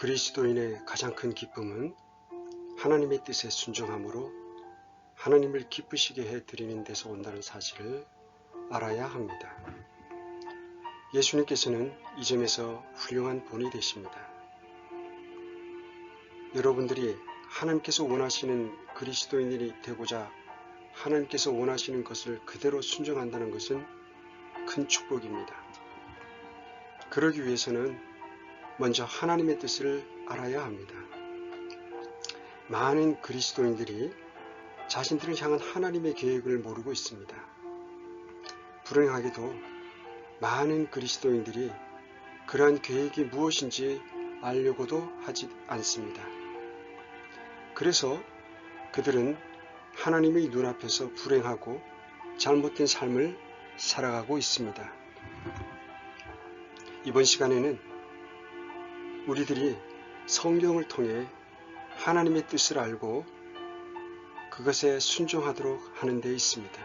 그리스도인의 가장 큰 기쁨은 하나님의 뜻에 순종함으로 하나님을 기쁘시게 해 드리는 데서 온다는 사실을 알아야 합니다. 예수님께서는 이 점에서 훌륭한 본이 되십니다. 여러분들이 하나님께서 원하시는 그리스도인이 되고자 하나님께서 원하시는 것을 그대로 순종한다는 것은 큰 축복입니다. 그러기 위해서는 먼저 하나님의 뜻을 알아야 합니다. 많은 그리스도인들이 자신들을 향한 하나님의 계획을 모르고 있습니다. 불행하게도 많은 그리스도인들이 그러한 계획이 무엇인지 알려고도 하지 않습니다. 그래서 그들은 하나님의 눈앞에서 불행하고 잘못된 삶을 살아가고 있습니다. 이번 시간에는 우리들이 성경을 통해 하나님의 뜻을 알고 그것에 순종하도록 하는 데 있습니다.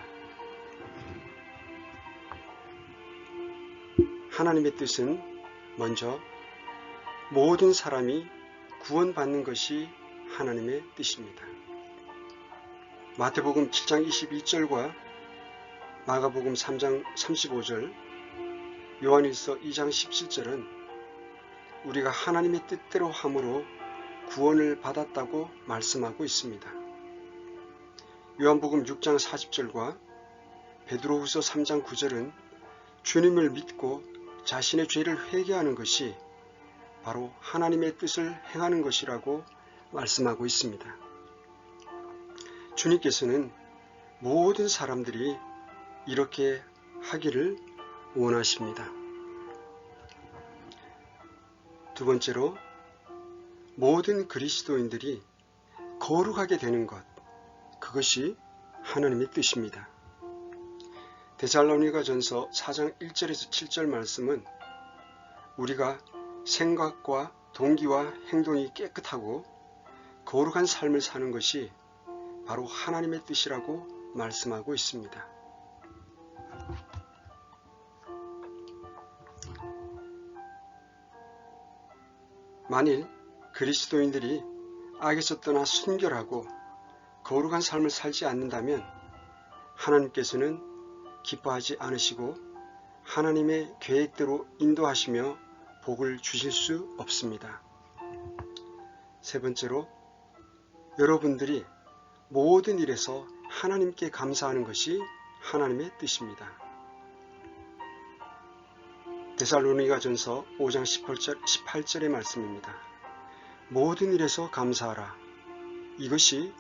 하나님의 뜻은 먼저 모든 사람이 구원받는 것이 하나님의 뜻입니다. 마태복음 7장 22절과 마가복음 3장 35절, 요한일서 2장 17절은 우리가 하나님의 뜻대로 함으로 구원을 받았다고 말씀하고 있습니다. 요한복음 6장 40절과 베드로후서 3장 9절은 주님을 믿고 자신의 죄를 회개하는 것이 바로 하나님의 뜻을 행하는 것이라고 말씀하고 있습니다. 주님께서는 모든 사람들이 이렇게 하기를 원하십니다. 두 번째로 모든 그리스도인들이 거룩하게 되는 것 그것이 하나님의 뜻입니다. 데살로니가 전서 4장 1절에서 7절 말씀은 우리가 생각과 동기와 행동이 깨끗하고 거룩한 삶을 사는 것이 바로 하나님의 뜻이라고 말씀하고 있습니다. 만일 그리스도인들이 악에서 떠나 순결하고 거룩한 삶을 살지 않는다면 하나님께서는 기뻐하지 않으시고 하나님의 계획대로 인도하시며 복을 주실 수 없습니다. 세 번째로 여러분들이 모든 일에서 하나님께 감사하는 것이 하나님의 뜻입니다. 데살로니가 전서 5장 18절, 18절의 말씀입니다. 모든 일에서 감사하라. 이것이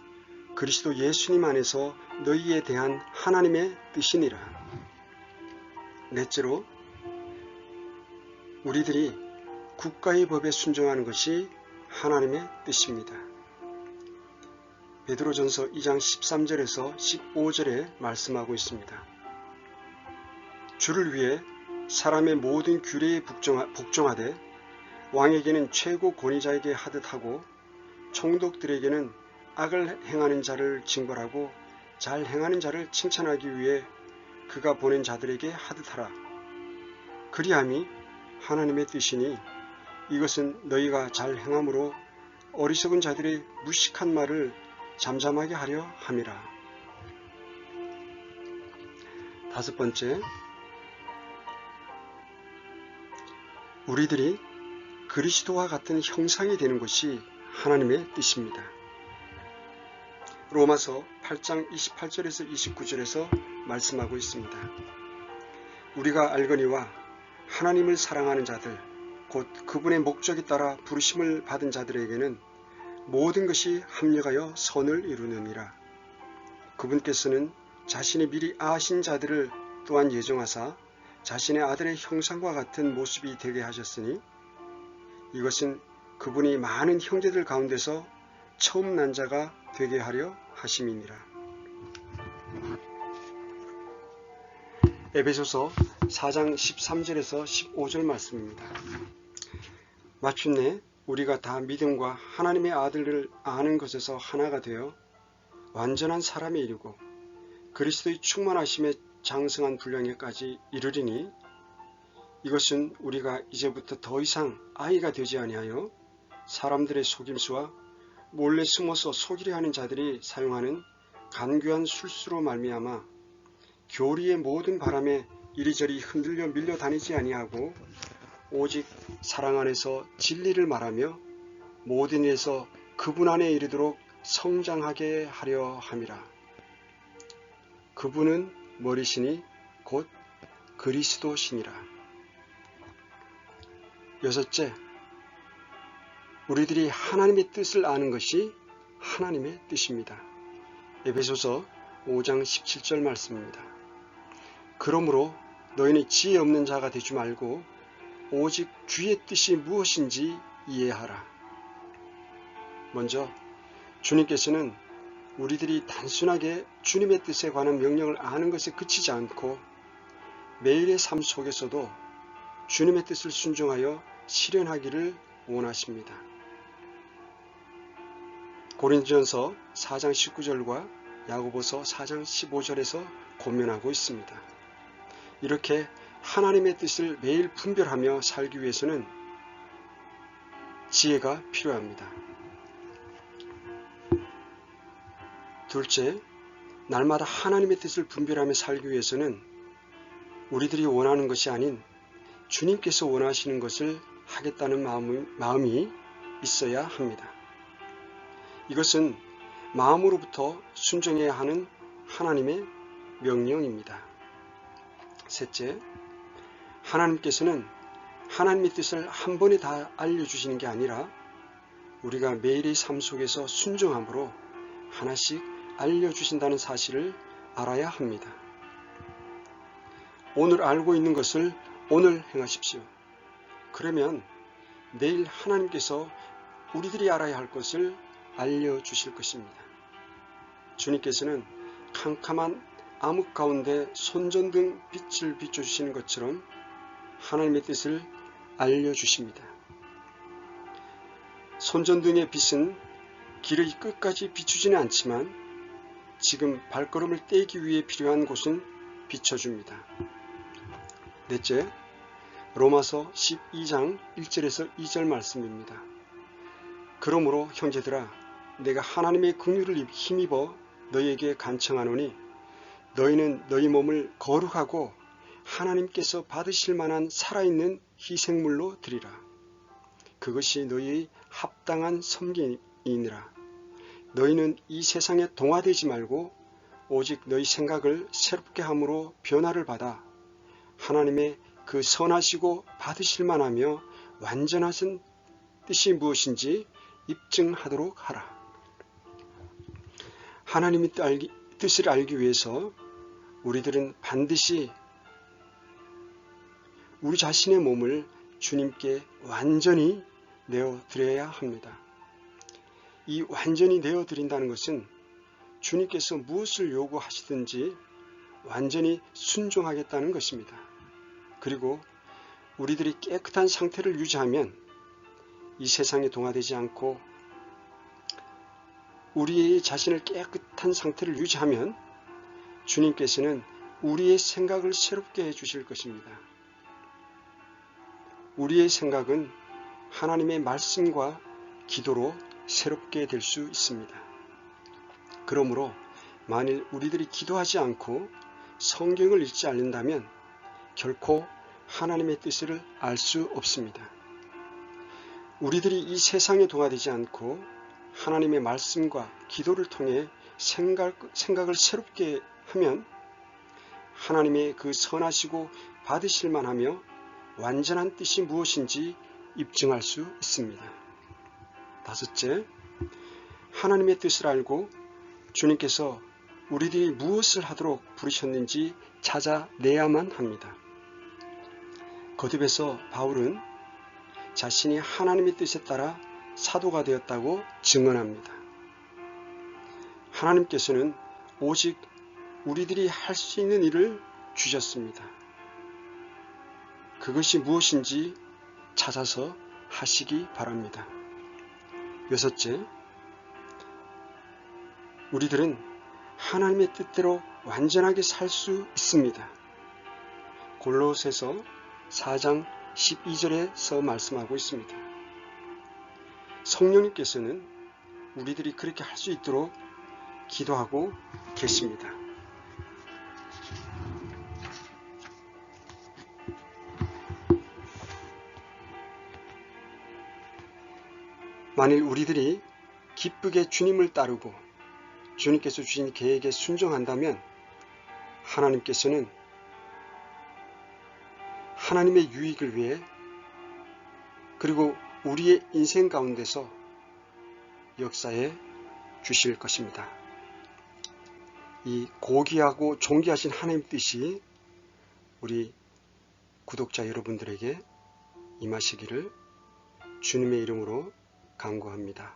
그리스도 예수님 안에서 너희에 대한 하나님의 뜻이니라. 넷째로 우리들이 국가의 법에 순종하는 것이 하나님의 뜻입니다. 베드로전서 2장 13절에서 15절에 말씀하고 있습니다. 주를 위해 사람의 모든 규례에 복종하 되 왕에게는 최고 권위자에게 하듯 하고 총독들에게는 악을 행하는 자를 징벌하고 잘 행하는 자를 칭찬하기 위해 그가 보낸 자들에게 하듯 하라. 그리함이 하나님의 뜻이니 이것은 너희가 잘 행함으로 어리석은 자들의 무식한 말을 잠잠하게 하려 함이라. 다섯 번째, 우리들이 그리스도와 같은 형상이 되는 것이 하나님의 뜻입니다. 로마서 8장 28절에서 29절에서 말씀하고 있습니다. 우리가 알거니와 하나님을 사랑하는 자들, 곧 그분의 목적에 따라 부르심을 받은 자들에게는 모든 것이 합력하여 선을 이루느니라. 그분께서는 자신이 미리 아신 자들을 또한 예정하사 자신의 아들의 형상과 같은 모습이 되게 하셨으니 이것은 그분이 많은 형제들 가운데서 처음 난 자가 되게 하려 하심이니라. 에베소서 4장 13절에서 15절 말씀입니다. 마침내 우리가 다 믿음과 하나님의 아들을 아는 것에서 하나가 되어 완전한 사람에 이르고 그리스도의 충만하심에 장성한 분량에까지 이르리니 이것은 우리가 이제부터 더 이상 아이가 되지 아니하여 사람들의 속임수와 몰래 숨어서 속이려 하는 자들이 사용하는 간교한 술수로 말미암아 교리의 모든 바람에 이리저리 흔들려 밀려 다니지 아니하고 오직 사랑 안에서 진리를 말하며 모든 일에서 그분 안에 이르도록 성장하게 하려 함이라. 그분은 머리시니 곧 그리스도시니라. 여섯째, 우리들이 하나님의 뜻을 아는 것이 하나님의 뜻입니다. 에베소서 5장 17절 말씀입니다. 그러므로 너희는 지혜 없는 자가 되지 말고 오직 주의 뜻이 무엇인지 이해하라. 먼저 주님께서는 우리들이 단순하게 주님의 뜻에 관한 명령을 아는 것에 그치지 않고 매일의 삶 속에서도 주님의 뜻을 순종하여 실현하기를 원하십니다. 고린전서 4장 19절과 야고보서 4장 15절에서 고면하고 있습니다. 이렇게 하나님의 뜻을 매일 분별하며 살기 위해서는 지혜가 필요합니다. 둘째, 날마다 하나님의 뜻을 분별하며 살기 위해서는 우리들이 원하는 것이 아닌 주님께서 원하시는 것을 하겠다는 마음이 있어야 합니다. 이것은 마음으로부터 순종해야 하는 하나님의 명령입니다. 셋째, 하나님께서는 하나님의 뜻을 한 번에 다 알려주시는 게 아니라 우리가 매일의 삶 속에서 순종함으로 하나씩 알려주신다는 사실을 알아야 합니다. 오늘 알고 있는 것을 오늘 행하십시오. 그러면 내일 하나님께서 우리들이 알아야 할 것을 알려주실 것입니다. 주님께서는 캄캄한 암흑 가운데 손전등 빛을 비춰주시는 것처럼 하나님의 뜻을 알려주십니다. 손전등의 빛은 길의 끝까지 비추지는 않지만 지금 발걸음을 떼기 위해 필요한 곳은 비춰줍니다. 넷째, 로마서 12장 1절에서 2절 말씀입니다. 그러므로 형제들아 내가 하나님의 긍휼을 힘입어 너희에게 간청하노니 너희는 너희 몸을 거룩하고 하나님께서 받으실 만한 살아있는 희생물로 드리라. 그것이 너희의 합당한 섬기이니라. 너희는 이 세상에 동화되지 말고 오직 너희 생각을 새롭게 함으로 변화를 받아 하나님의 그 선하시고 받으실 만하며 완전하신 뜻이 무엇인지 입증하도록 하라. 하나님의 뜻을 알기 위해서 우리들은 반드시 우리 자신의 몸을 주님께 완전히 내어 드려야 합니다. 이 완전히 내어 드린다는 것은 주님께서 무엇을 요구하시든지 완전히 순종하겠다는 것입니다. 그리고 우리들이 깨끗한 상태를 유지하면 이 세상에 동화되지 않고 우리의 자신을 깨끗한 상태를 유지하면 주님께서는 우리의 생각을 새롭게 해주실 것입니다. 우리의 생각은 하나님의 말씀과 기도로 새롭게 될 수 있습니다. 그러므로 만일 우리들이 기도하지 않고 성경을 읽지 않는다면 결코 하나님의 뜻을 알 수 없습니다. 우리들이 이 세상에 동화되지 않고 하나님의 말씀과 기도를 통해 생각, 생각을 새롭게 하면 하나님의 그 선하시고 받으실 만하며 완전한 뜻이 무엇인지 입증할 수 있습니다. 다섯째, 하나님의 뜻을 알고 주님께서 우리들이 무엇을 하도록 부르셨는지 찾아내야만 합니다. 거듭에서 바울은 자신이 하나님의 뜻에 따라 사도가 되었다고 증언합니다. 하나님께서는 오직 우리들이 할 수 있는 일을 주셨습니다. 그것이 무엇인지 찾아서 하시기 바랍니다. 여섯째, 우리들은 하나님의 뜻대로 완전하게 살 수 있습니다. 골로새서 4장 12절에서 말씀하고 있습니다. 성령님께서는 우리들이 그렇게 할 수 있도록 기도하고 계십니다. 만일 우리들이 기쁘게 주님을 따르고 주님께서 주신 계획에 순종한다면 하나님께서는 하나님의 유익을 위해 그리고 우리의 인생 가운데서 역사해 주실 것입니다. 이 고귀하고 존귀하신 하나님 뜻이 우리 구독자 여러분들에게 임하시기를 주님의 이름으로 간구합니다.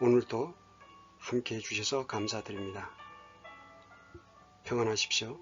오늘도 함께 해주셔서 감사드립니다. 평안하십시오.